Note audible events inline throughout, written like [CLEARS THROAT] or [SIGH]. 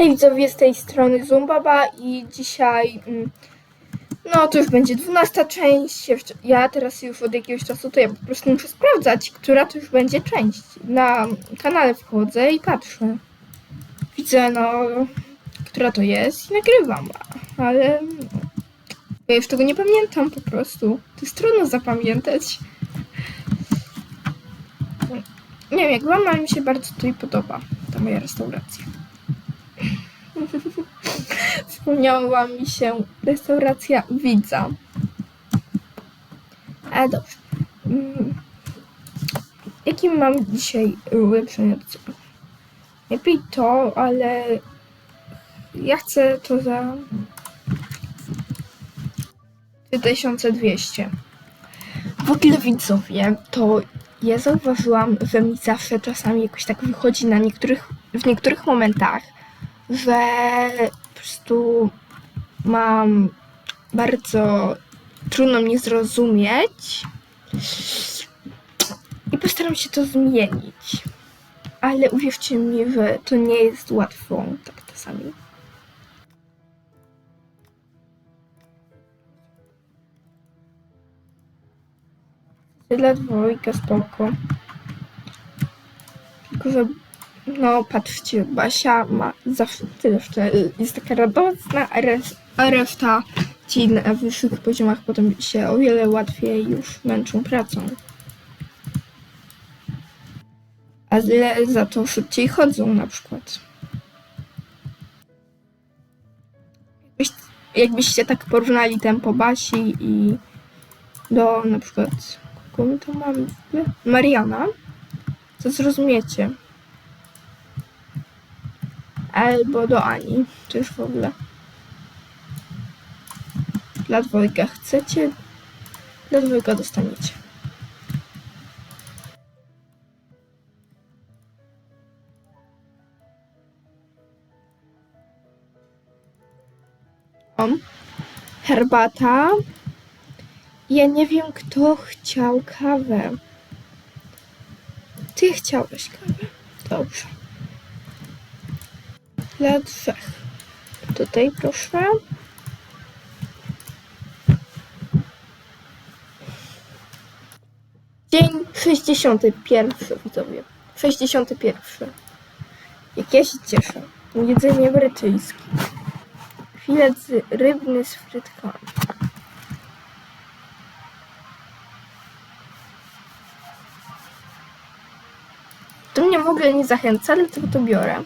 Hej widzowie, z tej strony Zumbaba i dzisiaj, mm, no to już będzie 12 część, ja teraz już od jakiegoś czasu to ja po prostu muszę sprawdzać, która to już będzie część. Na kanale wchodzę i patrzę. Widzę, no, która to jest i nagrywam, ale ja już tego nie pamiętam po prostu. To jest trudno zapamiętać. Nie wiem, jak wam, ale mi się bardzo tutaj podoba ta moja restauracja. Wspomniała mi się restauracja widza. Ale dobrze. Mm. Jakim mam dzisiaj ulepszenie do? Lepiej to, ale ja chcę to za 2200. W ogóle widzowie, to ja zauważyłam, że mi zawsze czasami jakoś tak wychodzi na niektórych, w niektórych momentach, że po prostu mam bardzo trudno mnie zrozumieć i postaram się to zmienić. Ale uwierzcie mi, że to nie jest łatwo tak czasami. Dla dwojga spoko. Tylko, że no patrzcie, Basia ma zawsze że jest taka radosna, a, res, a reszta ci na wyższych poziomach potem się o wiele łatwiej już męczą pracą. A źle za to szybciej chodzą na przykład. Jakbyś, jakbyście tak porównali tempo Basi i do na przykład kogo my to mamy? Mariana, to zrozumiecie albo do Ani. To już w ogóle. Dla dwojga chcecie, dla dwojga dostaniecie. Herbata. Ja nie wiem, kto chciał kawę. Ty chciałeś kawę. Dobrze dla trzech. Tutaj proszę. Dzień 61, widzowie. 61. Jak ja się cieszę. Jedzenie brytyjskie. Filet z rybny z frytkami. To mnie w ogóle nie zachęca, dlatego to biorę.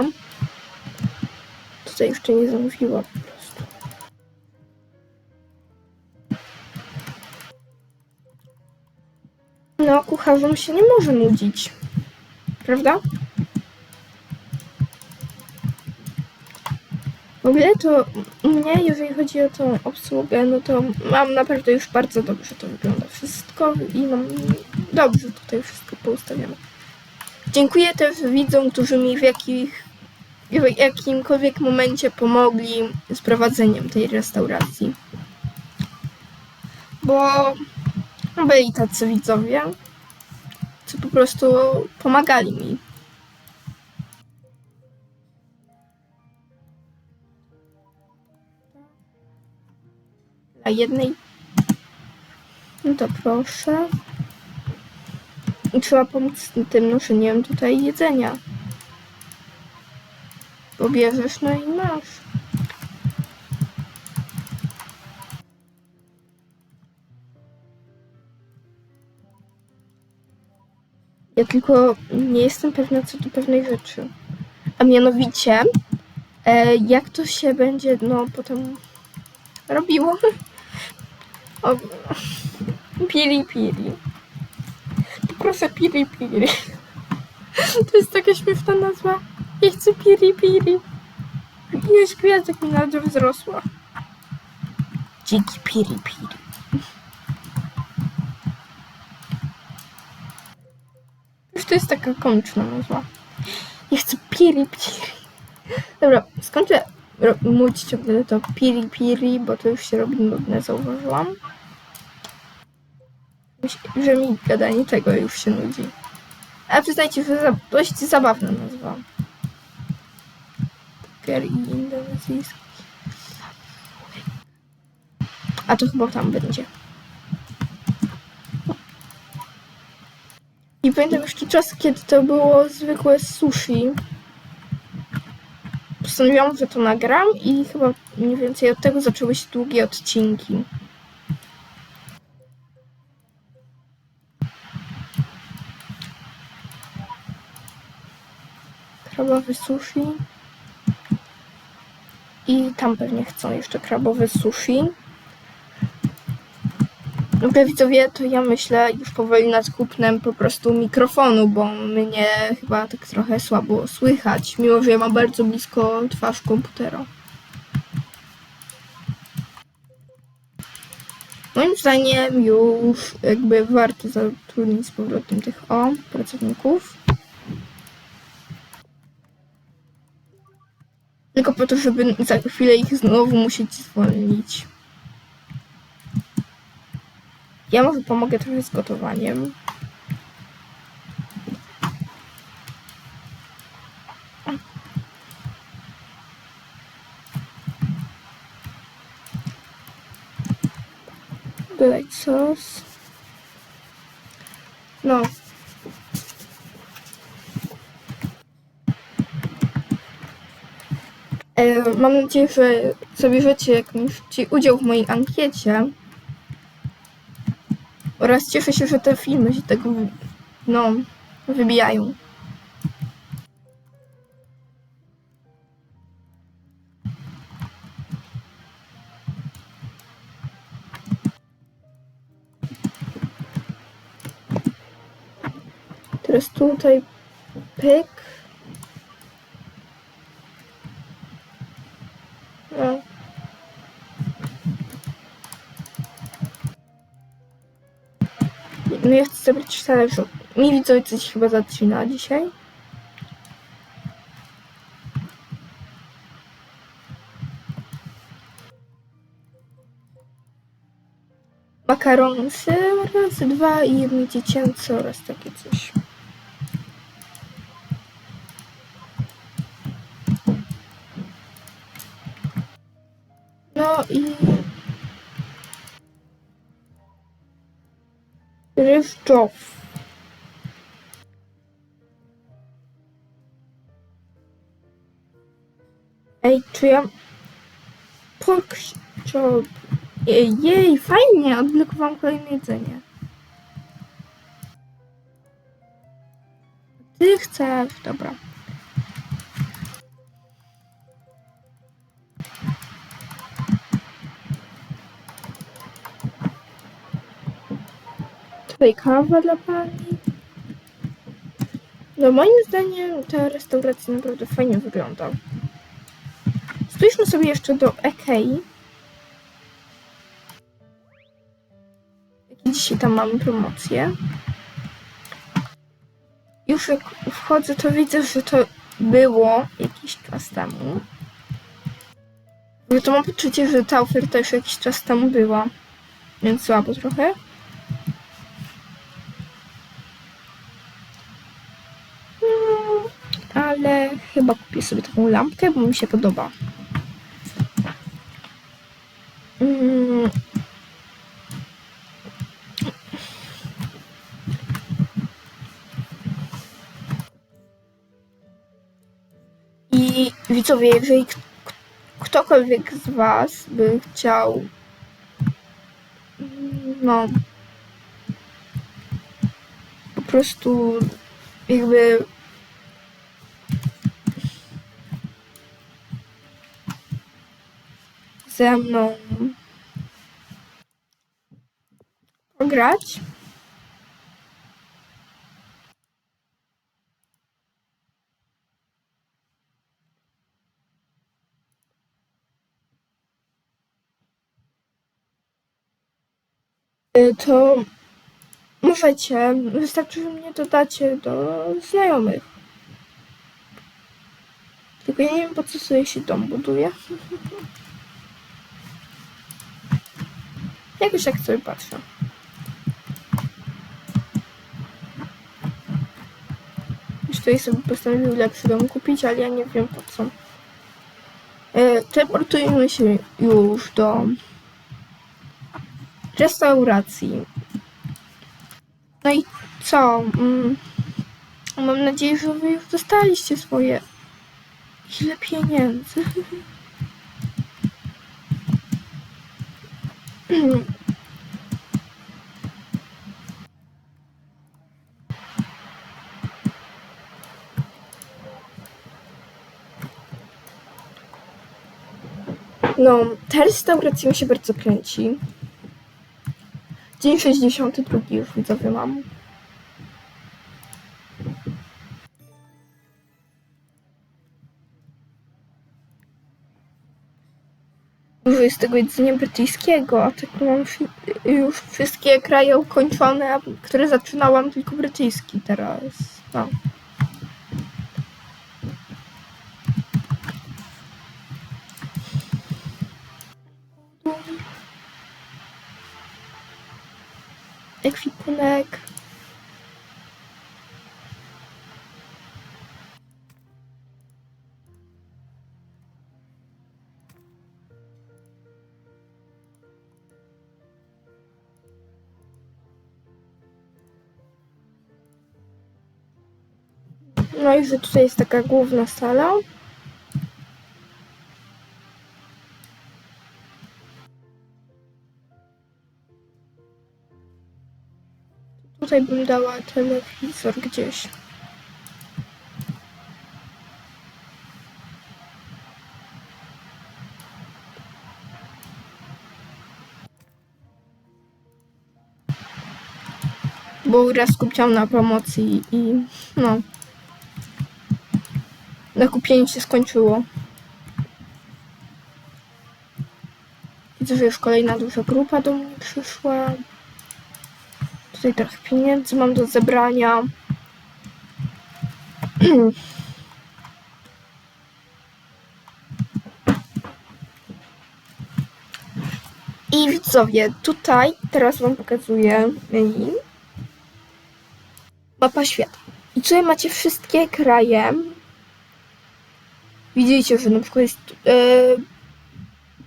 Mam. Tutaj jeszcze nie zamówiłam po prostu. No, kucharzom się nie może nudzić. Prawda? W ogóle to mnie, jeżeli chodzi o tą obsługę, no to mam naprawdę już bardzo dobrze to wygląda wszystko i mam dobrze tutaj wszystko poustawione. Dziękuję też widzom, którzy mi w, jakich, w jakimkolwiek momencie pomogli z prowadzeniem tej restauracji. Bo byli tacy widzowie, co po prostu pomagali mi. Dla jednej. No to proszę. I trzeba pomóc tym noszeniem tutaj jedzenia. Bo bierzesz, no i masz. Ja tylko nie jestem pewna co do pewnej rzeczy. A mianowicie, e, jak to się będzie, no potem robiło. [LAUGHS] O, pili pili. Proszę piri piri. [LAUGHS] To jest taka śmieszna nazwa. Ja chcę piri piri. Ileś gwiazdek mi nawet wzrosła. Dziki piri piri. Już to jest taka komiczna nazwa. Ja chcę piri piri. Dobra, skończę mówić ciągle to piri piri, bo to już się robi nudne, zauważyłam. Myśl- Że mi gadanie tego już się nudzi. Ale przyznajcie, że dość zabawna nazwa. Piri indonezyjski. A to chyba tam będzie. I pamiętam jeszcze czas, kiedy to było zwykłe sushi. Postanowiłam, że to nagram i chyba mniej więcej od tego zaczęły się długie odcinki. Krabowy sushi. I tam pewnie chcą jeszcze krabowe sushi. Dobra widzowie, to ja myślę już powoli nad kupnem po prostu mikrofonu, bo mnie chyba tak trochę słabo słychać, mimo że ja mam bardzo blisko twarz komputera. Moim zdaniem już jakby warto zatrudnić z powrotem tych o pracowników. Tylko po to, żeby za chwilę ich znowu musieć zwolnić. Ja może pomogę trochę z gotowaniem. Dodać sos. No. Mam nadzieję, że jakąś ci udział w mojej ankiecie. Oraz cieszę się, że te filmy się wy- no, wybijają. Teraz tutaj pyk. No ja chcę zabrać talerz. Mi widzowie coś chyba zaczyna dzisiaj. Makaronsy razy dwa i jedno dziecięce oraz takie coś. No i ryżdżow. Ej, czy ja... Pork chop. Jej, jej, fajnie, odblokowałam kolejne jedzenie. Ty chcesz, dobra. Tutaj kawa dla pani. No moim zdaniem ta restauracja naprawdę fajnie wygląda. Spójrzmy sobie jeszcze do Ekei. Jakie dzisiaj tam mamy promocje. Już jak wchodzę, to widzę, że to było jakiś czas temu. Że to mam poczucie, że ta oferta już jakiś czas temu była. Więc słabo trochę. Mm, ale chyba kupię sobie taką lampkę, bo mi się podoba. Mm. I widzowie, jeżeli ktokolwiek z Was by chciał no po prostu jakby ze mną pograć. Y, To możecie, wystarczy, że mnie dodacie do znajomych. Tylko ja nie wiem po co sobie się dom buduje. [LAUGHS] Jakoś tak sobie patrzę. Już tutaj sobie postanowił lepszy dom kupić, ale ja nie wiem po co. E, teleportujemy się już do restauracji. No i co? Mm, mam nadzieję, że wy już dostaliście swoje ile pieniędzy. [LAUGHS] No, restauracja mi się bardzo kręci. Dzień 62 już widzowie mam. Dużo jest tego jedzenia brytyjskiego, a tak mam już wszystkie kraje ukończone, które zaczynałam tylko brytyjski teraz. No. Ekwipunek. No i że tutaj jest taka główna sala. Tutaj bym dała telewizor gdzieś. Bo raz kupiłam na promocji i no. Nakupienie się skończyło. Widzę, że już kolejna duża grupa do mnie przyszła. Tutaj trochę pieniędzy mam do zebrania. [CLEARS THROAT] I widzowie, tutaj teraz wam pokazuję menu. Mapa świata. I tutaj macie wszystkie kraje. Widzicie, że na przykład jest e,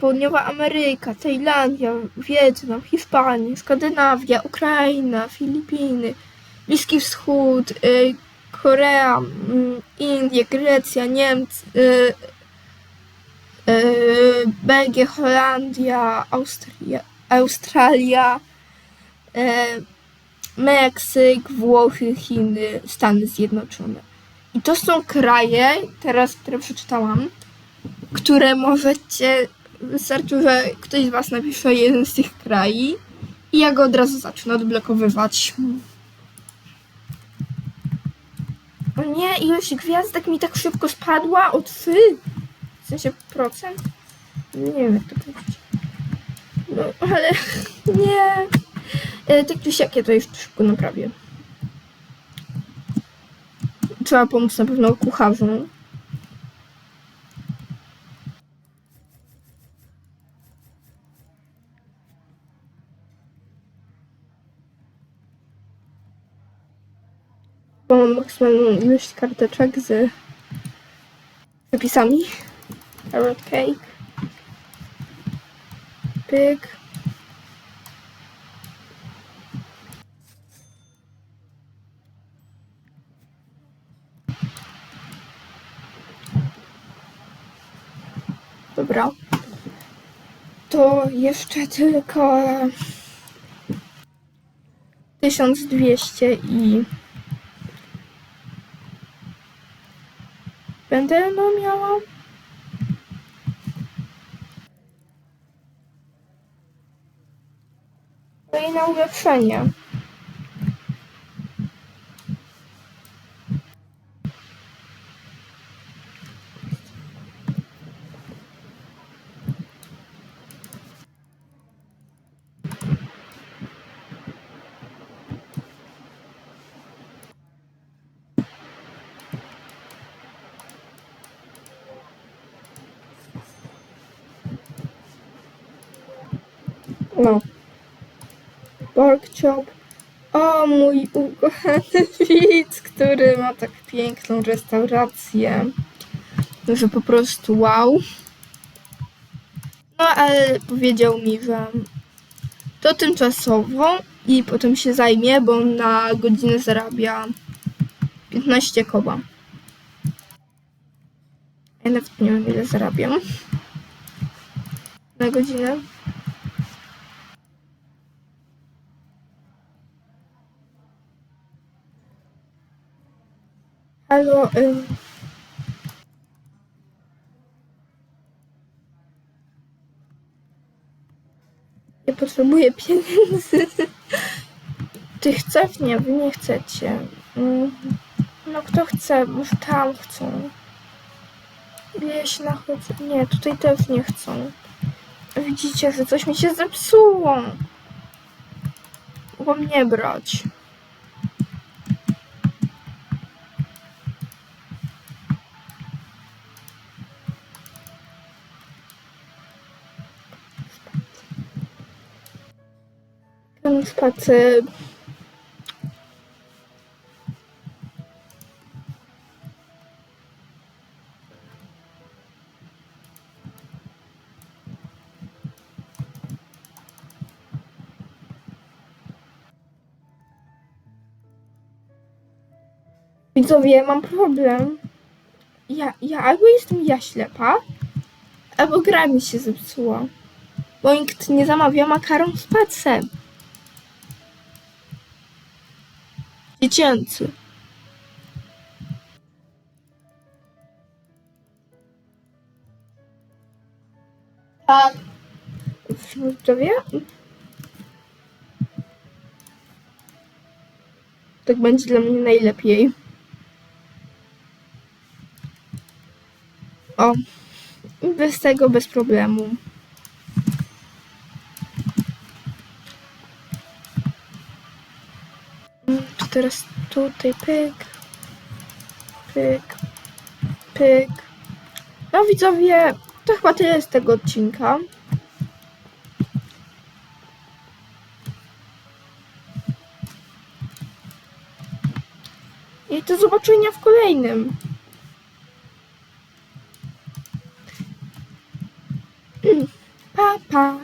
Południowa Ameryka, Tajlandia, Wietnam, Hiszpania, Skandynawia, Ukraina, Filipiny, Bliski Wschód, y, Korea, mm, Indie, Grecja, Niemcy, y, y, Belgia, Holandia, Austria, Australia, Meksyk, Włochy, Chiny, Stany Zjednoczone. I to są kraje, teraz, które przeczytałam, które możecie Wystarczy, że ktoś z Was napisze jeden z tych krajów i ja go od razu zacznę odblokowywać. O nie, ilość gwiazdek mi tak szybko spadła o 3. W sensie procent? Nie wiem jak to powiedzieć. No, ale [LAUGHS] nie. E, tak czy siak ja to jeszcze szybko naprawię. Trzeba pomóc na pewno kucharzom. Bo mam maksymalną ilość karteczek z wypisami. Carrot cake. Pyk. Dobra. To jeszcze tylko 1200 i Będę no miała. No i na ulepszenie. No. Pork chop. O, mój ukochany widz, który ma tak piękną restaurację, że po prostu wow. No, ale powiedział mi, że to tymczasowo i potem się zajmie, bo na godzinę zarabia 15 koła. Ja nawet nie wiem, ile zarabiam. Na godzinę. Halo. Ja potrzebuję pieniędzy. [LAUGHS] Ty chcesz? Nie, wy nie chcecie. Mm. No kto chce? Może tam chcą. Wieś na. Nie, tutaj też nie chcą. Widzicie, że coś mi się zepsuło. Mogą mnie brać. Spacer. Widzowie, mam problem. Ja, ja albo jestem ja ślepa, albo gra mi się zepsuła. Bo nikt nie zamawia makaron z pacem. Dziecięcy. Tak. Widzowie? Tak będzie dla mnie najlepiej. O, bez tego, bez problemu. Teraz tutaj pyk, pyk, pyk. No widzowie, to chyba tyle z tego odcinka. I do zobaczenia w kolejnym. [CLEARS THROAT] Pa, pa.